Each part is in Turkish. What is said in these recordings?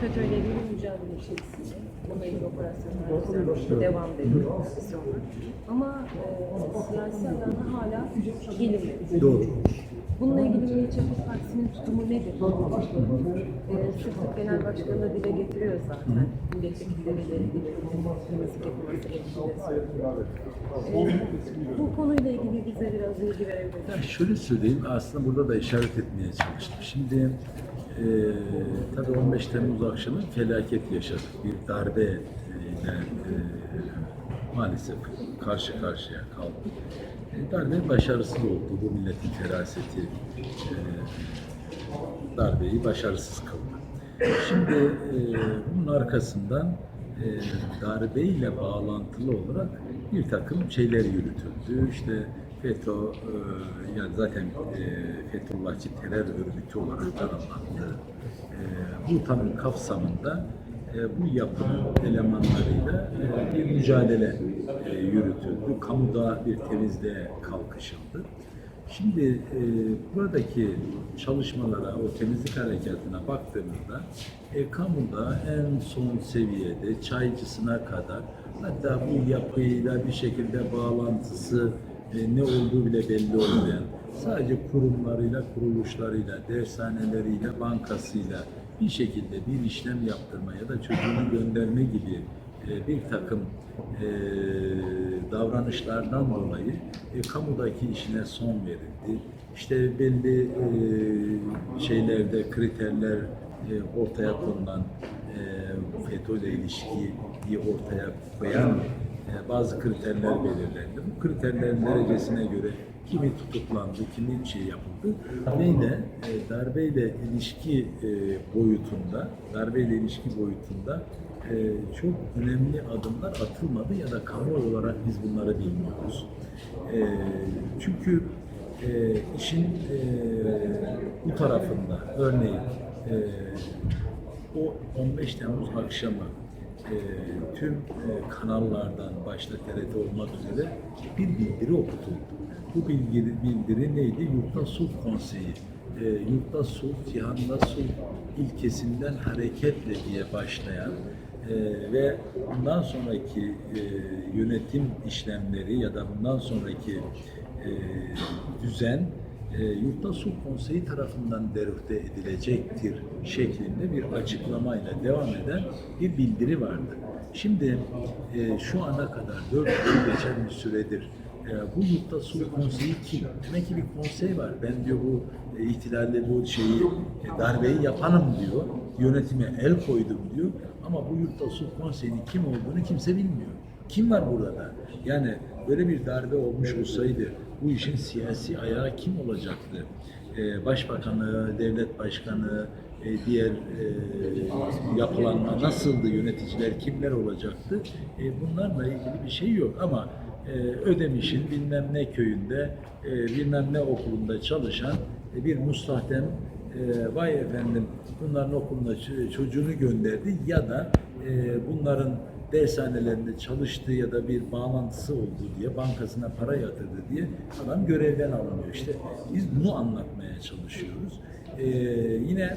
FETÖ'yle ilgili mücadele içerisinde. Bununla ilgili operasyonlar düzenlemeye devam ediyor. Ama e, siyasi alana hala gelinmedi. Doğru. Bununla ilgili Milliyetçi Hareket Partisi'nin tutumu nedir? Ee, sık sık genel başkanı da dile getiriyor zaten. Milletvekilleriyle ilgili nasıl yapılması gerektiğini bu konuyla ilgili bize biraz bilgi verebilir misiniz? şöyle söyleyeyim, aslında burada da işaret etmeye çalıştım. Şimdi e, tabii 15 Temmuz akşamı felaket yaşadık. Bir darbe ile e, maalesef karşı karşıya kaldık. E, darbe başarısız oldu. Bu milletin feraseti e, darbeyi başarısız kıldı. Şimdi e, bunun arkasından e, darbeyle bağlantılı olarak bir takım şeyler yürütüldü. İşte FETÖ, e, yani zaten e, Fethullahçı terör örgütü olarak tanımlandı. E, bu tanım kapsamında e, bu yapının elemanlarıyla bir mücadele yürütüldü. Kamuda bir temizliğe kalkışıldı. Şimdi e, buradaki çalışmalara, o temizlik harekatına baktığımızda e, kamuda en son seviyede çaycısına kadar hatta bu yapıyla bir şekilde bağlantısı e, ne olduğu bile belli olmayan sadece kurumlarıyla, kuruluşlarıyla, dershaneleriyle, bankasıyla bir şekilde bir işlem yaptırma ya da çocuğunu gönderme gibi e, bir takım e, davranışlardan dolayı e, kamudaki işine son verildi. İşte belli e, şeylerde kriterler e, ortaya konulan e, FETÖ ile ilişkiyi ortaya koyan bazı kriterler belirlendi. Bu kriterlerin derecesine göre kimi tutuklandı, kimi şey yapıldı. Neyle? E, darbeyle ilişki e, boyutunda, darbeyle ilişki boyutunda e, çok önemli adımlar atılmadı ya da kamu olarak biz bunları bilmiyoruz. E, çünkü e, işin e, bu tarafında örneğin e, o 15 Temmuz akşamı e, tüm e, kanallardan başta TRT olmak üzere bir bildiri okutuldu. Bu bildiri, bildiri neydi? Yurtta Sulh Konseyi. E, Yurtta Sulh, Cihanda Sulh ilkesinden hareketle diye başlayan e, ve bundan sonraki e, yönetim işlemleri ya da bundan sonraki e, düzen e, Yurtta Sulh Konseyi tarafından derüfte edilecektir şeklinde bir açıklamayla devam eden bir bildiri vardı. Şimdi e, şu ana kadar 4 yıl geçen bir süredir e, bu Yurtta Sulh Konseyi kim? Demek ki bir konsey var. Ben diyor bu e, ihtilalle bu şeyi e, darbeyi yapanım diyor. Yönetime el koydum diyor. Ama bu Yurtta Sulh Konseyi'nin kim olduğunu kimse bilmiyor. Kim var burada? Yani böyle bir darbe olmuş olsaydı bu işin siyasi ayağı kim olacaktı? Ee, Başbakanı, devlet başkanı, e, diğer e, yapılanma nasıldı, yöneticiler kimler olacaktı? E, bunlarla ilgili bir şey yok ama e, Ödemiş'in bilmem ne köyünde, e, bilmem ne okulunda çalışan e, bir mustahdem e, vay efendim bunların okuluna çocuğunu gönderdi ya da e, bunların dershanelerinde çalıştığı ya da bir bağlantısı olduğu diye bankasına para yatırdı diye adam görevden alınıyor. İşte biz bunu anlatmaya çalışıyoruz. E, yine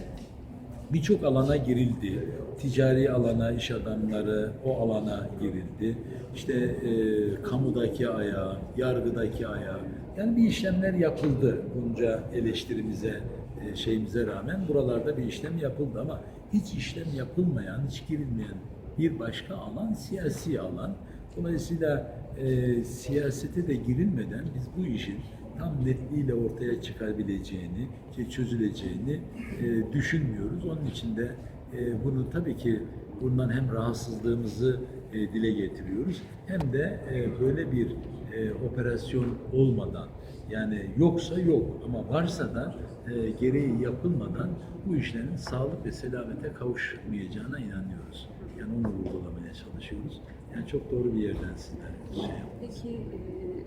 birçok alana girildi. Ticari alana, iş adamları o alana girildi. İşte e, kamudaki ayağı, yargıdaki ayağı. Yani bir işlemler yapıldı bunca eleştirimize, e, şeyimize rağmen buralarda bir işlem yapıldı ama hiç işlem yapılmayan, hiç girilmeyen bir başka alan siyasi alan. Dolayısıyla e, siyasete de girilmeden biz bu işin tam netliğiyle ortaya çıkabileceğini, çözüleceğini e, düşünmüyoruz. Onun için de e, bunu tabii ki bundan hem rahatsızlığımızı e, dile getiriyoruz hem de e, böyle bir e, operasyon olmadan yani yoksa yok ama varsa da e, gereği yapılmadan bu işlerin sağlık ve selamete kavuşmayacağına inanıyoruz. Yani onu vurgulamaya çalışıyoruz. Yani çok doğru bir yerden sizler şey yaptınız. Peki e,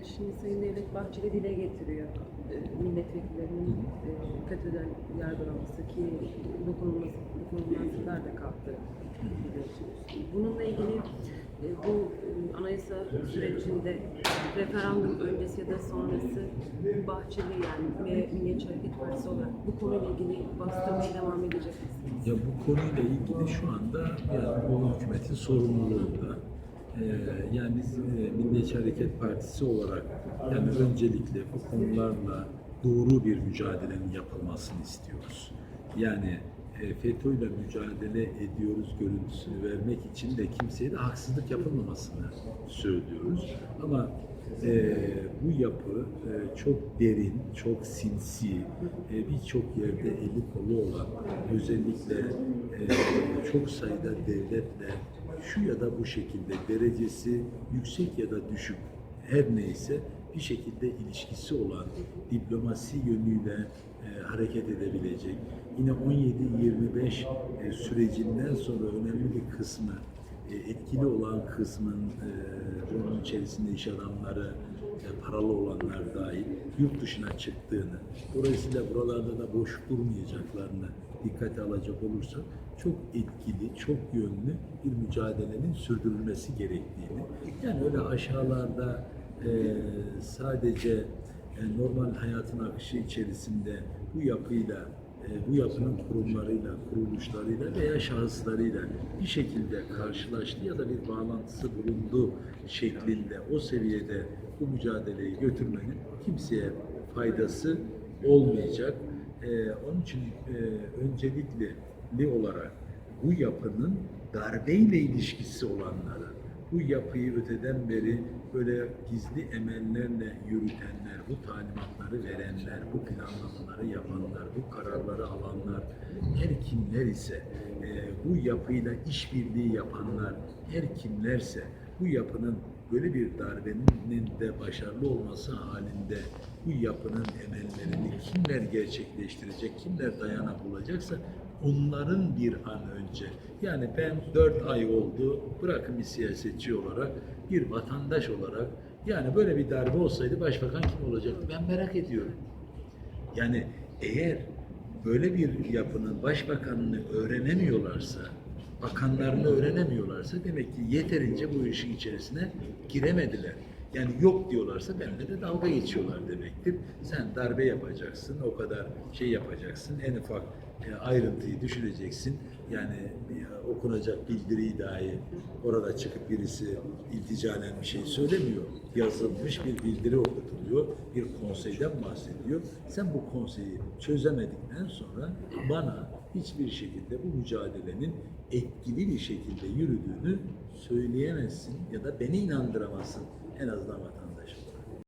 şimdi Sayın Devlet Bahçeli dile getiriyor e, milletvekillerinin e, FETÖ'den yargılaması ki dokunulmaz, dokunulmazlıklar da kalktı biliyorsunuz. Bununla ilgili bu e, anayasa sürecinde referandum öncesi ya da sonrası Bahçeli yani ve Milliyetçi Hareket Partisi olarak bu konuyla ilgili bastırmaya devam edecek? Ya bu konuyla ilgili şu anda yani bu hükümetin sorumluluğunda. Ee, yani biz e, Milliyetçi Hareket Partisi olarak yani öncelikle bu konularla doğru bir mücadelenin yapılmasını istiyoruz. Yani e, FETÖ'yle mücadele ediyoruz görüntüsünü vermek için de kimseye de haksızlık yapılmamasını söylüyoruz. Ama e, bu yapı e, çok derin, çok sinsi, e, birçok yerde eli kolu olan, özellikle e, çok sayıda devletle şu ya da bu şekilde derecesi yüksek ya da düşük her neyse bir şekilde ilişkisi olan diplomasi yönüyle e, hareket edebilecek. Yine 17-25 e, sürecinden sonra önemli bir kısmı e, etkili olan kısmın e, bunun içerisinde iş adamları, e, paralı olanlar dahil yurt dışına çıktığını, dolayısıyla buralarda da boş durmayacaklarını dikkate alacak olursak çok etkili, çok yönlü bir mücadelenin sürdürülmesi gerektiğini, yani öyle aşağılarda e, sadece e, normal hayatın akışı içerisinde bu yapıyla e, bu yapının kurumlarıyla, kuruluşlarıyla veya şahıslarıyla bir şekilde karşılaştı ya da bir bağlantısı bulundu şeklinde o seviyede bu mücadeleyi götürmenin kimseye faydası olmayacak. E, onun için e, öncelikli olarak bu yapının darbeyle ilişkisi olanlara, bu yapıyı öteden beri böyle gizli emellerle yürütenler, bu talimatları verenler, bu planlamaları yapanlar, bu kararları alanlar, her kimler ise e, bu yapıyla işbirliği yapanlar, her kimlerse bu yapının böyle bir darbenin de başarılı olması halinde bu yapının emellerini kimler gerçekleştirecek, kimler dayanak bulacaksa onların bir an önce yani ben dört ay oldu bırakın bir siyasetçi olarak bir vatandaş olarak yani böyle bir darbe olsaydı başbakan kim olacaktı ben merak ediyorum. Yani eğer böyle bir yapının başbakanını öğrenemiyorlarsa, bakanlarını öğrenemiyorlarsa demek ki yeterince bu işin içerisine giremediler. Yani yok diyorlarsa benimle de dalga geçiyorlar demektir. Sen darbe yapacaksın, o kadar şey yapacaksın, en ufak e, ayrıntıyı düşüneceksin. Yani e, okunacak bildiriyi dahi orada çıkıp birisi ilticalen bir şey söylemiyor. Yazılmış bir bildiri okutuluyor, bir konseyden bahsediyor. Sen bu konseyi çözemedikten sonra bana hiçbir şekilde bu mücadelenin etkili bir şekilde yürüdüğünü söyleyemezsin ya da beni inandıramazsın en azından vatandaş.